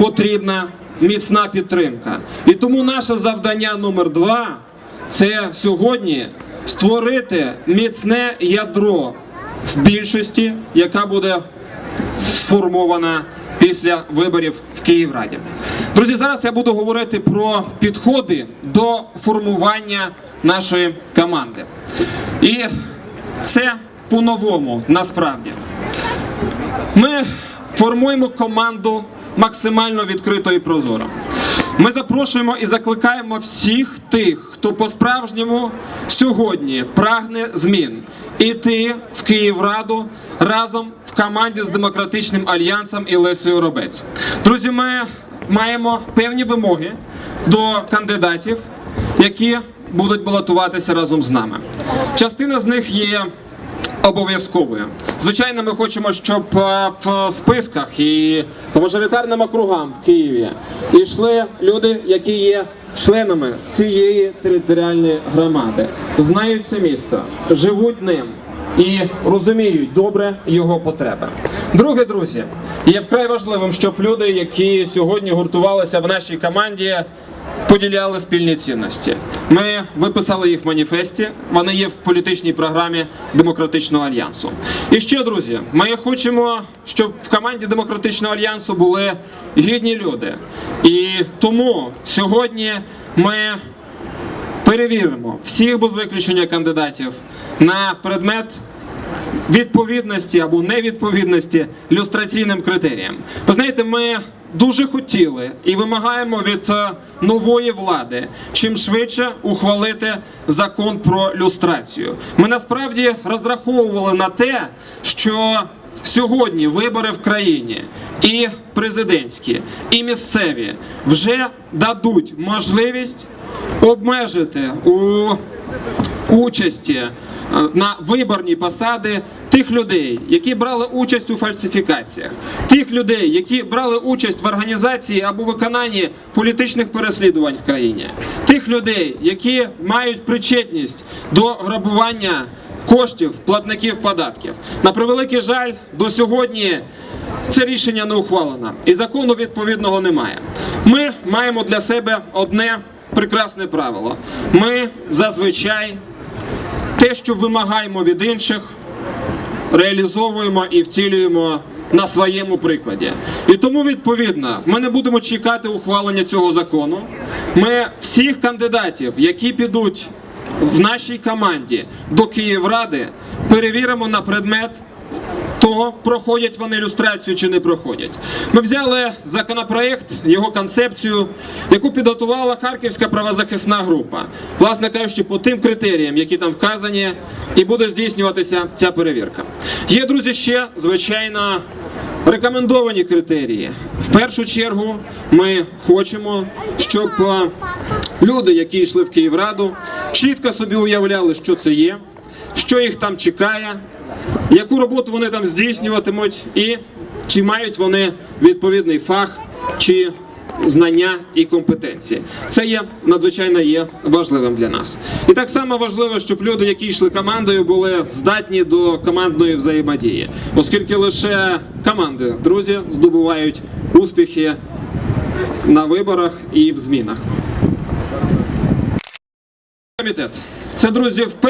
потрібна міцна підтримка. І тому наше завдання номер два це сьогодні створити міцне ядро в більшості, яка буде сформована після виборів в Київраді. Друзі, зараз я буду говорити про підходи до формування нашої команди. І це по-новому насправді. Ми формуємо команду максимально відкрито і прозоро. Ми запрошуємо і закликаємо всіх тих, хто по-справжньому сьогодні прагне змін, іти в Київраду разом в команді з демократичним альянсом і Лесею Робець. Друзі, ми маємо певні вимоги до кандидатів, які будуть балотуватися разом з нами. Частина з них є обов'язковою. Звичайно, ми хочемо, щоб е, в списках і по мажоритарним округам в Києві йшли люди, які є членами цієї територіальної громади, знають це місто, живуть ним. І розуміють добре його потреби. Друге, друзі, є вкрай важливим, щоб люди, які сьогодні гуртувалися в нашій команді, поділяли спільні цінності. Ми виписали їх в маніфесті. Вони є в політичній програмі демократичного альянсу. І ще, друзі, ми хочемо, щоб в команді демократичного альянсу були гідні люди. І тому сьогодні ми перевіримо всіх без виключення кандидатів на предмет відповідності або невідповідності люстраційним критеріям. Ви знаєте, ми дуже хотіли і вимагаємо від е, нової влади чим швидше ухвалити закон про люстрацію. Ми насправді розраховували на те, що сьогодні вибори в країні і президентські, і місцеві вже дадуть можливість обмежити у участі на виборні посади тих людей, які брали участь у фальсифікаціях, тих людей, які брали участь в організації або виконанні політичних переслідувань в країні, тих людей, які мають причетність до грабування коштів платників податків. На превеликий жаль, до сьогодні це рішення не ухвалено і закону відповідного немає. Ми маємо для себе одне прекрасне правило. Ми зазвичай те, що вимагаємо від інших, реалізовуємо і втілюємо на своєму прикладі. І тому, відповідно, ми не будемо чекати ухвалення цього закону. Ми всіх кандидатів, які підуть в нашій команді до Київради, перевіримо на предмет того, проходять вони люстрацію чи не проходять. Ми взяли законопроект, його концепцію, яку підготувала Харківська правозахисна група, власне кажучи, по тим критеріям, які там вказані, і буде здійснюватися ця перевірка. Є, друзі, ще звичайно. Рекомендовані критерії. В першу чергу ми хочемо, щоб е, люди, які йшли в Київраду, чітко собі уявляли, що це є, що їх там чекає, яку роботу вони там здійснюватимуть, і чи мають вони відповідний фах чи знання і компетенції. Це є надзвичайно є важливим для нас. І так само важливо, щоб люди, які йшли командою, були здатні до командної взаємодії, оскільки лише команди, друзі, здобувають успіхи на виборах і в змінах. Комітет. Це друзі, вперше.